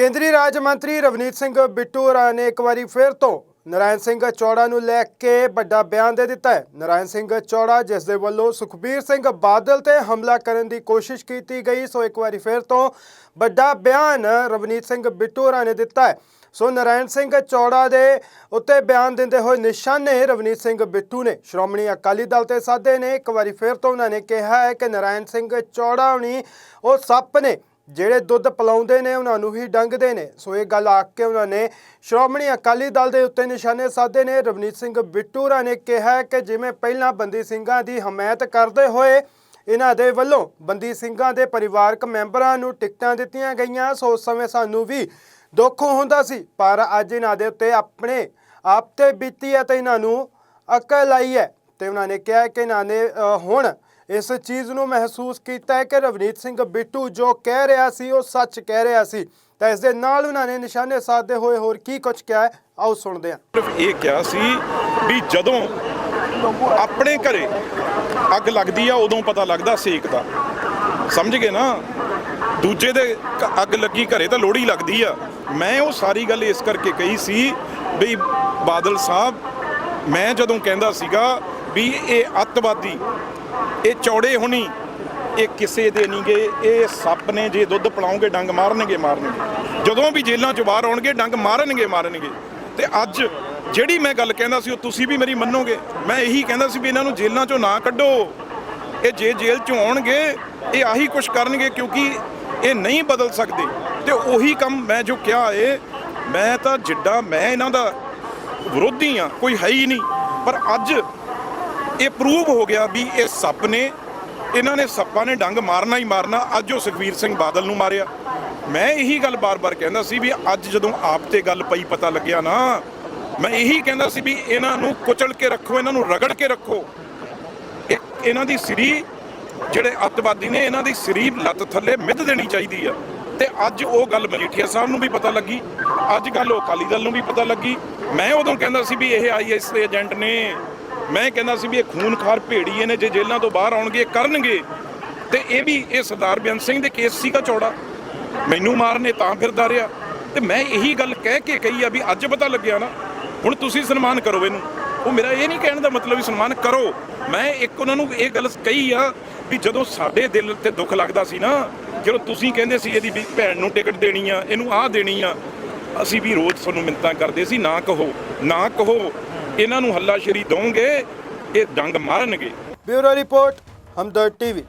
ਕੇਂਦਰੀ ਰਾਜ ਮੰਤਰੀ ਰਵਨੀਤ ਸਿੰਘ ਬਿੱਟੂ ਹੋਰਾਂ ਨੇ ਇੱਕ ਵਾਰੀ ਫਿਰ ਤੋਂ ਨਰਾਇਣ ਸਿੰਘ ਚੌੜਾ ਨੂੰ ਲੈ ਕੇ ਵੱਡਾ ਬਿਆਨ ਦੇ ਦਿੱਤਾ ਹੈ। ਨਰਾਇਣ ਸਿੰਘ ਚੌੜਾ, ਜਿਸ ਦੇ ਵੱਲੋਂ ਸੁਖਬੀਰ ਸਿੰਘ ਬਾਦਲ ਤੇ ਹਮਲਾ ਕਰਨ ਦੀ ਕੋਸ਼ਿਸ਼ ਕੀਤੀ ਗਈ, ਸੋ ਇੱਕ ਵਾਰੀ ਫਿਰ ਤੋਂ ਵੱਡਾ ਬਿਆਨ ਰਵਨੀਤ ਸਿੰਘ ਬਿੱਟੂ ਹੋਰਾਂ ਨੇ ਦਿੱਤਾ ਹੈ। ਸੋ ਨਰਾਇਣ ਸਿੰਘ ਚੌੜਾ ਦੇ ਉੱਤੇ ਬਿਆਨ ਦਿੰਦੇ ਹੋਏ ਨਿਸ਼ਾਨੇ ਰਵਨੀਤ ਸਿੰਘ ਬਿੱਟੂ ਨੇ, ਸ਼੍ਰੋਮਣੀ ਅਕਾਲੀ ਦਲ ਤੇ ਸਾਧੇ ਨੇ, ਇੱਕ ਵਾਰੀ ਫਿਰ ਤੋਂ ਉਹਨਾਂ ਨੇ ਕਿਹਾ ਹੈ ਕਿ ਨਰਾਇਣ ਸਿੰਘ ਚੌੜਾ ਹੁਣੀ ਉਹ ਸੱਪ ਨੇ। ਜਿਹੜੇ ਦੁੱਧ ਪਿਲਾਉਂਦੇ ਨੇ, ਉਹਨਾਂ ਨੂੰ ਹੀ ਡੰਗਦੇ ਨੇ। ਸੋ ਇਹ ਗੱਲ ਆਖ ਕੇ ਉਹਨਾਂ ਨੇ ਸ਼੍ਰੋਮਣੀ ਅਕਾਲੀ ਦਲ ਦੇ ਉੱਤੇ ਨਿਸ਼ਾਨੇ ਸਾਧੇ ਨੇ। ਰਵਨੀਤ ਸਿੰਘ ਬਿੱਟੂਰਾ ਨੇ ਕਿਹਾ ਕਿ ਜਿਵੇਂ ਪਹਿਲਾਂ ਬੰਦੀ ਸਿੰਘਾਂ ਦੀ ਹਮਾਇਤ ਕਰਦੇ ਹੋਏ, ਇਹਨਾਂ ਦੇ ਵੱਲੋਂ ਬੰਦੀ ਸਿੰਘਾਂ ਦੇ ਪਰਿਵਾਰਕ ਮੈਂਬਰਾਂ ਨੂੰ ਟਿਕਟਾਂ ਦਿੱਤੀਆਂ ਗਈਆਂ। ਸੋ ਉਸ ਸਮੇਂ ਸਾਨੂੰ ਵੀ ਦੁੱਖ ਹੁੰਦਾ ਸੀ, ਪਰ ਅੱਜ ਇਹਨਾਂ ਦੇ ਉੱਤੇ ਆਪਣੇ ਆਪ ਤੇ ਬੀਤੀ ਹੈ ਤੇ ਇਹਨਾਂ ਨੂੰ ਅਕਲ ਆਈ ਹੈ। ਤੇ ਉਹਨਾਂ ਨੇ ਕਿਹਾ ਕਿ ਇਹਨਾਂ ਨੇ ਹੁਣ ਇਸ ਚੀਜ਼ ਨੂੰ ਮਹਿਸੂਸ ਕੀਤਾ ਹੈ ਕਿ ਰਵਨੀਤ ਸਿੰਘ ਬਿੱਟੂ ਜੋ ਕਹਿ ਰਿਹਾ ਸੀ, ਉਹ ਸੱਚ ਕਹਿ ਰਿਹਾ ਸੀ। ਤਾਂ ਇਸ ਦੇ ਨਾਲ ਉਹਨਾਂ ਨੇ ਨਿਸ਼ਾਨੇ ਸਾਧਦੇ ਹੋਏ ਹੋਰ ਕੀ ਕੁਝ ਕਿਹਾ ਹੈ? ਆਓ ਸੁਣਦੇ ਹਾਂ। ਸਿਰਫ ਇਹ ਕਿਹਾ ਸੀ ਵੀ ਜਦੋਂ ਆਪਣੇ ਘਰੇ ਅੱਗ ਲੱਗਦੀ ਆ, ਉਦੋਂ ਪਤਾ ਲੱਗਦਾ ਸੇਕ ਦਾ। ਸਮਝ ਗਏ ਨਾ? ਦੂਜੇ ਦੇ ਅੱਗ ਲੱਗੀ, ਘਰੇ ਤਾਂ ਲੋੜੀ ਲੱਗਦੀ ਆ। ਮੈਂ ਉਹ ਸਾਰੀ ਗੱਲ ਇਸ ਕਰਕੇ ਕਹੀ ਸੀ ਵੀ ਬਾਦਲ ਸਾਹਿਬ, ਮੈਂ ਜਦੋਂ ਕਹਿੰਦਾ ਸੀਗਾ ਵੀ ਇਹ ਅੱਤਵਾਦੀ ਇਹ ਚੌੜੇ ਹੁਣੀ, ਇਹ ਕਿਸੇ ਦੇ ਨਹੀਂ ਗਏ, ਇਹ ਸੱਪ ਨੇ ਜੇ ਦੁੱਧ ਪਿਲਾਉਂਗੇ, ਡੰਗ ਮਾਰਨਗੇ ਮਾਰਨਗੇ। ਜਦੋਂ ਵੀ ਜੇਲ੍ਹਾਂ ਚੋਂ ਬਾਹਰ ਆਉਣਗੇ, ਡੰਗ ਮਾਰਨਗੇ ਮਾਰਨਗੇ। ਤੇ ਅੱਜ ਜਿਹੜੀ ਮੈਂ ਗੱਲ ਕਹਿੰਦਾ ਸੀ, ਉਹ ਤੁਸੀਂ ਵੀ ਮੇਰੀ ਮੰਨੋਗੇ। ਮੈਂ ਇਹੀ ਕਹਿੰਦਾ ਸੀ ਵੀ ਇਹਨਾਂ ਨੂੰ ਜੇਲ੍ਹਾਂ ਚੋਂ ਨਾ ਕੱਢੋ। ਇਹ ਜੇ ਜੇਲ੍ਹ ਚੋਂ ਆਉਣਗੇ, ਇਹ ਆਹੀ ਕੁਝ ਕਰਨਗੇ ਕਿਉਂਕਿ ਇਹ ਨਹੀਂ ਬਦਲ ਸਕਦੇ। ਤੇ ਉਹੀ ਕੰਮ ਮੈਂ ਜੋ ਕਿਹਾ ਏ, ਮੈਂ ਤਾਂ ਜਿੱਡਾ, ਮੈਂ ਇਹਨਾਂ ਦਾ ਵਿਰੋਧੀ ਆ ਕੋਈ ਹੈ ਹੀ ਨਹੀਂ। ਪਰ ਅੱਜ ਇਹ ਪ੍ਰੂਵ ਹੋ ਗਿਆ ਵੀ ਇਹ ਸੱਪ ਨੇ, ਇਹਨਾਂ ਨੇ ਸੱਪਾਂ ਨੇ ਡੰਗ ਮਾਰਨਾ ਹੀ ਮਾਰਨਾ, ਅੱਜ ਉਹ ਸੁਖਵੀਰ ਸਿੰਘ ਬਾਦਲ ਨੂੰ ਮਾਰਿਆ। ਮੈਂ ਇਹੀ ਗੱਲ ਬਾਰ-ਬਾਰ ਕਹਿੰਦਾ ਸੀ ਵੀ ਅੱਜ ਜਦੋਂ ਆਪ ਤੇ ਗੱਲ ਪਈ ਪਤਾ ਲੱਗਿਆ ਨਾ, ਮੈਂ ਇਹੀ ਕਹਿੰਦਾ ਸੀ ਵੀ ਇਹਨਾਂ ਨੂੰ ਕੁਚਲ ਕੇ ਰੱਖੋ, ਇਹਨਾਂ ਨੂੰ ਰਗੜ ਕੇ ਰੱਖੋ। ਇਹ ਇਹਨਾਂ ਦੀ ਸਰੀ, ਜਿਹੜੇ ਅੱਤਵਾਦੀ ਨੇ, ਇਹਨਾਂ ਦੀ ਸਰੀ ਲੱਤ ਥੱਲੇ ਮਿੱਧ ਦੇਣੀ ਚਾਹੀਦੀ ਆ। ਤੇ ਅੱਜ ਉਹ ਗੱਲ ਮਜੀਠੀਆ ਸਾਹਿਬ ਨੂੰ ਵੀ ਪਤਾ ਲੱਗੀ, ਅੱਜ ਗੱਲ ਉਹ ਅਕਾਲੀ ਦਲ ਨੂੰ ਵੀ ਪਤਾ ਲੱਗੀ। ਮੈਂ ਉਦੋਂ ਕਹਿੰਦਾ ਸੀ ਵੀ ਇਹ ਆਈਐਸ ਦੇ ਏਜੰਟ ਨੇ ਮੈਂ ਕਹਿੰਦਾ ਸੀ ਵੀ ਇਹ ਖੂਨਖਾਰ ਭੇੜੀਏ ਨੇ, ਜੇ ਜੇਲ੍ਹਾਂ ਤੋਂ ਬਾਹਰ ਆਉਣਗੇ ਕਰਨਗੇ। ਤੇ ਇਹ ਵੀ ਇਹ ਸਰਦਾਰ ਬੇਅੰਤ ਸਿੰਘ ਦੇ ਕੇਸ ਸੀਗਾ ਚੌੜਾ। ਮੈਨੂੰ ਮਾਰਨੇ ਤਾਂ ਫਿਰਦਾ ਰਿਹਾ। ਤੇ ਮੈਂ ਇਹੀ ਗੱਲ ਕਹਿ ਕੇ ਕਹੀ ਆ ਵੀ ਅੱਜ ਪਤਾ ਲੱਗਿਆ ਨਾ, ਹੁਣ ਤੁਸੀਂ ਸਨਮਾਨ ਕਰੋ ਇਹਨੂੰ। ਉਹ ਮੇਰਾ ਇਹ ਨਹੀਂ ਕਹਿਣ ਦਾ ਮਤਲਬ ਵੀ ਸਨਮਾਨ ਕਰੋ। ਮੈਂ ਇੱਕ ਉਹਨਾਂ ਨੂੰ ਇਹ ਗੱਲ ਕਹੀ ਆ ਵੀ ਜਦੋਂ ਸਾਡੇ ਦਿਲ ਤੇ ਦੁੱਖ ਲੱਗਦਾ ਸੀ ਨਾ, ਜਦੋਂ ਤੁਸੀਂ ਕਹਿੰਦੇ ਸੀ ਇਹਦੀ ਵੀ ਭੈਣ ਨੂੰ ਟਿਕਟ ਦੇਣੀ ਆ, ਇਹਨੂੰ ਆਹ ਦੇਣੀ ਆ, ਅਸੀਂ ਵੀ ਰੋਜ਼ ਤੁਹਾਨੂੰ ਮਿੰਤਾਂ ਕਰਦੇ ਸੀ, ਨਾ ਕਹੋ ਨਾ ਕਹੋ। ਇਹਨਾਂ ਨੂੰ ਹੱਲਾਸ਼ੇਰੀ ਦੋਗੇ ਇਹ ਡੰਗ ਮਾਰਨਗੇ। Bureau report Hamdard TV.